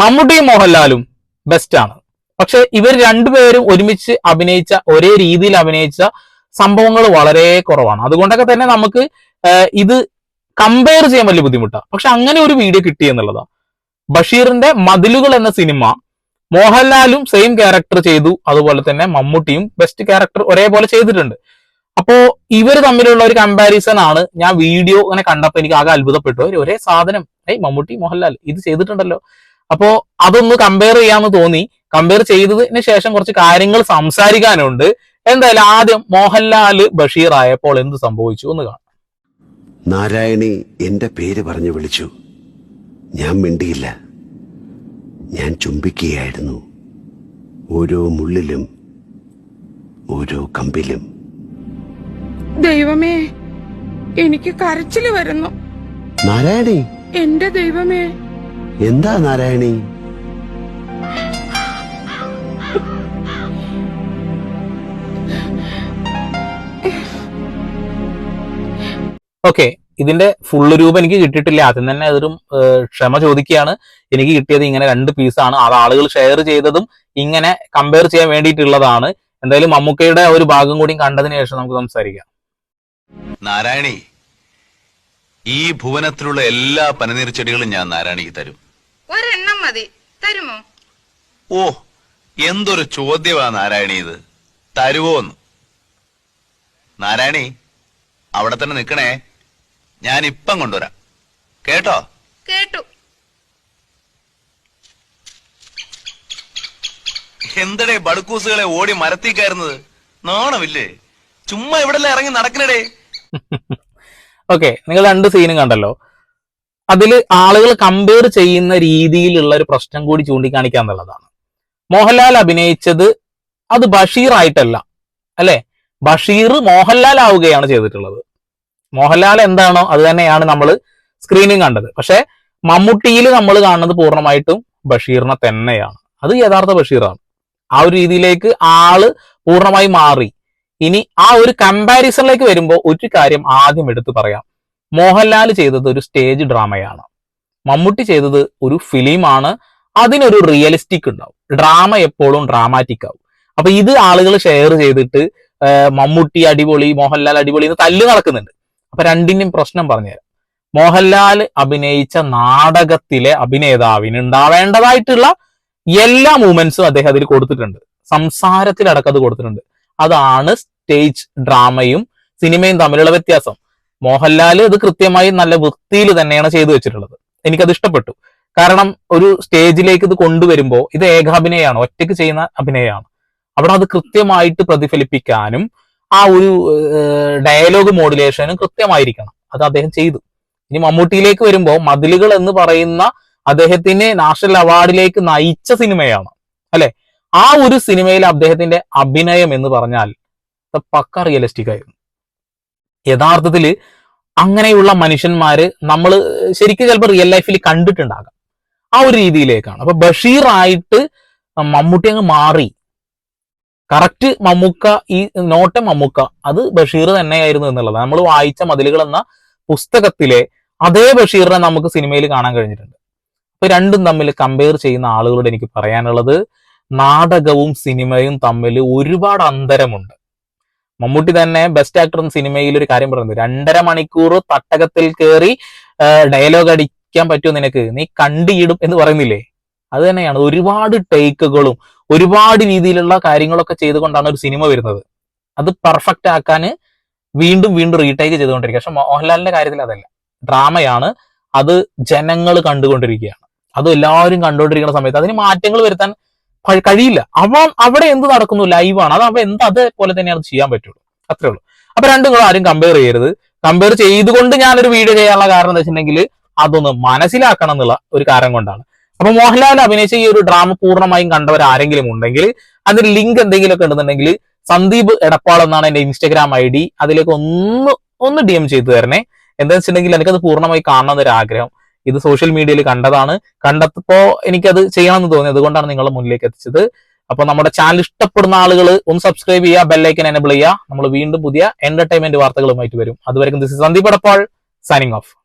മമ്മൂട്ടിയും മോഹൻലാലും ബെസ്റ്റ് ആണ്. പക്ഷെ ഇവർ രണ്ടുപേരും ഒരുമിച്ച് അഭിനയിച്ച ഒരേ രീതിയിൽ അഭിനയിച്ച സംഭവങ്ങൾ വളരെ കുറവാണ്. അതുകൊണ്ടൊക്കെ തന്നെ നമുക്ക് ഇത് കമ്പയർ ചെയ്യാൻ വലിയ ബുദ്ധിമുട്ടാണ് പക്ഷെ അങ്ങനെ ഒരു വീഡിയോ കിട്ടി എന്നുള്ളതാണ് ബഷീറിന്റെ മതിലുകൾ എന്ന സിനിമ മോഹൻലാലും സെയിം ക്യാരക്ടർ ചെയ്തു. അതുപോലെ തന്നെ മമ്മൂട്ടിയും ബെസ്റ്റ് ക്യാരക്ടർ ഒരേപോലെ ചെയ്തിട്ടുണ്ട്. അപ്പോ ഇവർ തമ്മിലുള്ള ഒരു കമ്പാരിസൺ ആണ് ഞാൻ വീഡിയോ അങ്ങനെ കണ്ടപ്പോ എനിക്ക് ആകെ അത്ഭുതപ്പെട്ടു. ഒരേ സാധനം ഏയ് മമ്മൂട്ടി മോഹൻലാൽ ഇത് ചെയ്തിട്ടുണ്ടല്ലോ. അപ്പോ അതൊന്ന് കമ്പയർ ചെയ്യാന്ന് തോന്നി. കമ്പയർ ചെയ്തതിന് ശേഷം കുറച്ച് കാര്യങ്ങൾ സംസാരിക്കാനുണ്ട്. എന്തായാലും ആദ്യം മോഹൻലാൽ ബഷീർ ആയപ്പോൾ എന്ത് സംഭവിച്ചു എന്ന് കാണാം. നാരായണി എന്റെ പേര് പറഞ്ഞു വിളിച്ചു. ഞാൻ മിണ്ടിയില്ല. ഞാൻ ചുംബിക്കുകയായിരുന്നു. ഓരോ മുള്ളിലും ഓരോ കമ്പിലും. ദൈവമേ എനിക്ക് കരച്ചിൽ വരുന്നു. നാരായണി? എന്റെ ദൈവമേ എന്താ നാരായണി? ഓക്കെ ഇതിന്റെ ഫുള്ള് രൂപം എനിക്ക് കിട്ടിയിട്ടില്ല. ആദ്യം തന്നെ അതൊരു ക്ഷമ ചോദിക്കുകയാണ്. എനിക്ക് കിട്ടിയത് ഇങ്ങനെ രണ്ട് പീസാണ് അത് ആളുകൾ ഷെയർ ചെയ്തതും ഇങ്ങനെ കമ്പയർ ചെയ്യാൻ വേണ്ടിയിട്ടുള്ളതാണ്. എന്തായാലും മമ്മൂക്കയുടെ ഒരു ഭാഗം കൂടി കണ്ടതിന് ശേഷം നമുക്ക് സംസാരിക്കാം. നാരായണി ഈ ഭുവനത്തിലുള്ള എല്ലാ പനനീർ ചെടികളും ഞാൻ നാരായണിക്ക് തരും. ഒരെണ്ണം മതി. തരുമോ? ഓ എന്തൊരു ചോദ്യമാ നാരായണി ഇത്. തരുവോന്ന്. നാരായണി അവിടെ തന്നെ നിക്കണേ ഞാൻ ഇപ്പം കൊണ്ടുവരാം. കേട്ടോ? കേട്ടു. എന്തടേ ബടുക്കൂസുകളെ ഓടി മരത്തി കയറുന്നത്? നാണമില്ലേ? ചുമ്മാ ഇവിടെ ഇറങ്ങി നടക്കണടേ. ഓക്കെ നിങ്ങൾ രണ്ട് സീനും കണ്ടല്ലോ. അതിൽ ആളുകൾ കമ്പയർ ചെയ്യുന്ന രീതിയിലുള്ള ഒരു പ്രശ്നം കൂടി ചൂണ്ടിക്കാണിക്കുക എന്നുള്ളതാണ്. മോഹൻലാൽ അഭിനയിച്ചത് അത് ബഷീർ ആയിട്ടല്ല അല്ലെ? ബഷീർ മോഹൻലാൽ ആവുകയാണ് ചെയ്തിട്ടുള്ളത്. മോഹൻലാൽ എന്താണോ അത് തന്നെയാണ് നമ്മൾ സ്ക്രീനിങ് കണ്ടത്. പക്ഷെ മമ്മൂട്ടിയിൽ നമ്മൾ കാണുന്നത് പൂർണമായിട്ടും ബഷീറിനെ തന്നെയാണ്. അത് യഥാർത്ഥ ബഷീറാണ്. ആ ഒരു രീതിയിലേക്ക് ആൾ പൂർണമായി മാറി. ഇനി ആ ഒരു കമ്പാരിസണിലേക്ക് വരുമ്പോൾ ഒരു കാര്യം ആദ്യം എടുത്തു പറയാം. മോഹൻലാൽ ചെയ്തത് ഒരു സ്റ്റേജ് ഡ്രാമയാണ്. മമ്മൂട്ടി ചെയ്തത് ഒരു ഫിലിമാണ്. അതിനൊരു റിയലിസ്റ്റിക് ഉണ്ടാവും. ഡ്രാമ എപ്പോഴും ഡ്രാമാറ്റിക് ആവും. അപ്പൊ ഇത് ആളുകൾ ഷെയർ ചെയ്തിട്ട് മമ്മൂട്ടി അടിപൊളി മോഹൻലാൽ അടിപൊളി എന്ന് തല്ല് നടക്കുന്നുണ്ട്. അപ്പൊ രണ്ടിനും പ്രശ്നം പറഞ്ഞുതരാം. മോഹൻലാൽ അഭിനയിച്ച നാടകത്തിലെ അഭിനേതാവിന് ഉണ്ടാവേണ്ടതായിട്ടുള്ള എല്ലാ മൂമെന്റ്സും അദ്ദേഹം അതിൽ കൊടുത്തിട്ടുണ്ട്. സംസാരത്തിലടക്കം അത് കൊടുത്തിട്ടുണ്ട്. അതാണ് സ്റ്റേജ് ഡ്രാമയും സിനിമയും തമ്മിലുള്ള വ്യത്യാസം. മോഹൻലാൽ ഇത് കൃത്യമായി നല്ല വൃത്തിയിൽ തന്നെയാണ് ചെയ്തു വെച്ചിട്ടുള്ളത്. എനിക്കത് ഇഷ്ടപ്പെട്ടു. കാരണം ഒരു സ്റ്റേജിലേക്ക് ഇത് കൊണ്ടുവരുമ്പോൾ ഇത് ഏകാഭിനയമാണ് ഒറ്റയ്ക്ക് ചെയ്യുന്ന അഭിനയമാണ്. അവിടെ അത് കൃത്യമായിട്ട് പ്രതിഫലിപ്പിക്കാനും ആ ഒരു ഡയലോഗ് മോഡുലേഷനും കൃത്യമായിരിക്കണം. അത് അദ്ദേഹം ചെയ്തു. ഇനി മമ്മൂട്ടിയിലേക്ക് വരുമ്പോൾ മതിലുകൾ എന്ന് പറയുന്ന അദ്ദേഹത്തിന് നാഷണൽ അവാർഡിലേക്ക് നയിച്ച സിനിമയാണ് അല്ലെ? ആ ഒരു സിനിമയിൽ അദ്ദേഹത്തിന്റെ അഭിനയം എന്ന് പറഞ്ഞാൽ പക്ക റിയലിസ്റ്റിക് ആയിരുന്നു യഥാർത്ഥത്തിൽ അങ്ങനെയുള്ള മനുഷ്യന്മാര് നമ്മൾ ശരിക്കും ചിലപ്പോൾ റിയൽ ലൈഫിൽ കണ്ടിട്ടുണ്ടാകാം. ആ ഒരു രീതിയിലേക്കാണ്. അപ്പൊ ബഷീർ ആയിട്ട് മമ്മൂട്ടി അങ്ങ് മാറി. കറക്റ്റ് മമ്മൂക്ക ഈ നോട്ട മമ്മൂക്ക. അത് ബഷീർ തന്നെയായിരുന്നു എന്നുള്ളത്. നമ്മൾ വായിച്ച മതിലുകൾ എന്ന പുസ്തകത്തിലെ അതേ ബഷീറിനെ നമുക്ക് സിനിമയിൽ കാണാൻ കഴിഞ്ഞിട്ടുണ്ട്. അപ്പൊ രണ്ടും തമ്മിൽ കമ്പയർ ചെയ്യുന്ന ആളുകളോട് എനിക്ക് പറയാനുള്ളത് നാടകവും സിനിമയും തമ്മിൽ ഒരുപാട് അന്തരമുണ്ട്. മമ്മൂട്ടി തന്നെ ബെസ്റ്റ് ആക്ടർ എന്ന സിനിമയിൽ ഒരു കാര്യം പറയുന്നത്. രണ്ടര മണിക്കൂർ തട്ടകത്തിൽ കയറി ഡയലോഗ് അടിക്കാൻ പറ്റുമോ നിനക്ക്? നീ കണ്ടിയിടും എന്ന് പറയുന്നില്ലേ? അത് തന്നെയാണ്. ഒരുപാട് ടേക്കുകളും ഒരുപാട് രീതിയിലുള്ള കാര്യങ്ങളൊക്കെ ചെയ്തുകൊണ്ടാണ് ഒരു സിനിമ വരുന്നത്. അത് പെർഫെക്റ്റ് ആക്കാൻ വീണ്ടും വീണ്ടും റീടേക്ക് ചെയ്തുകൊണ്ടിരിക്കുക. പക്ഷെ മോഹൻലാലിന്റെ കാര്യത്തിൽ അതല്ല. ഡ്രാമയാണ് അത് ജനങ്ങൾ കണ്ടുകൊണ്ടിരിക്കുകയാണ്. അത് എല്ലാവരും കണ്ടുകൊണ്ടിരിക്കുന്ന സമയത്ത് അതിന് മാറ്റങ്ങൾ വരുത്താൻ കഴിയില്ല. അവൻ അവിടെ എന്ത് നടക്കുന്നു? ലൈവാണ് അത് അവ എന്ത് അതേപോലെ തന്നെയാണ് ചെയ്യാൻ പറ്റുള്ളൂ. അത്രേ ഉള്ളൂ. അപ്പൊ രണ്ടും കൂടെ ആരും കമ്പയർ ചെയ്യരുത്. കമ്പയർ ചെയ്തുകൊണ്ട് ഞാനൊരു വീഡിയോ ചെയ്യാനുള്ള കാരണം എന്താ വെച്ചിട്ടുണ്ടെങ്കിൽ അതൊന്ന് മനസ്സിലാക്കണം എന്നുള്ള ഒരു കാരണം കൊണ്ടാണ്. അപ്പൊ മോഹൻലാൽ അഭിനയിച്ച ഈ ഒരു ഡ്രാമ പൂർണമായും കണ്ടവർ ആരെങ്കിലും ഉണ്ടെങ്കിൽ അതിന് ലിങ്ക് എന്തെങ്കിലുമൊക്കെ ഉണ്ടെന്നുണ്ടെങ്കിൽ സന്ദീപ് എടപ്പാൾ എന്നാണ് എന്റെ ഇൻസ്റ്റാഗ്രാം ഐ ഡി അതിലേക്ക് ഒന്ന് ഒന്ന് ഡി എം ചെയ്തു തരണേ. എന്താ വെച്ചിട്ടുണ്ടെങ്കിൽ എനിക്കത് പൂർണമായി കാണണം എന്നൊരു ആഗ്രഹം ഇത് സോഷ്യൽ മീഡിയയിൽ കണ്ടതാണ്. കണ്ടപ്പോ എനിക്കത് ചെയ്യണമെന്ന് തോന്നി. അതുകൊണ്ടാണ് നിങ്ങളുടെ മുന്നിലേക്ക് എത്തിച്ചത്. അപ്പൊ നമ്മുടെ ചാനൽ ഇഷ്ടപ്പെടുന്ന ആളുകൾ ഒന്ന് സബ്സ്ക്രൈബ് ചെയ്യുക ബെല്ലൈക്കൻ എനബിൾ ചെയ്യുക. നമ്മൾ വീണ്ടും പുതിയ എന്റർടൈൻമെന്റ് വാർത്തകളുമായിട്ട് വരും. അതുവരെ this Sandeep Edappal signing off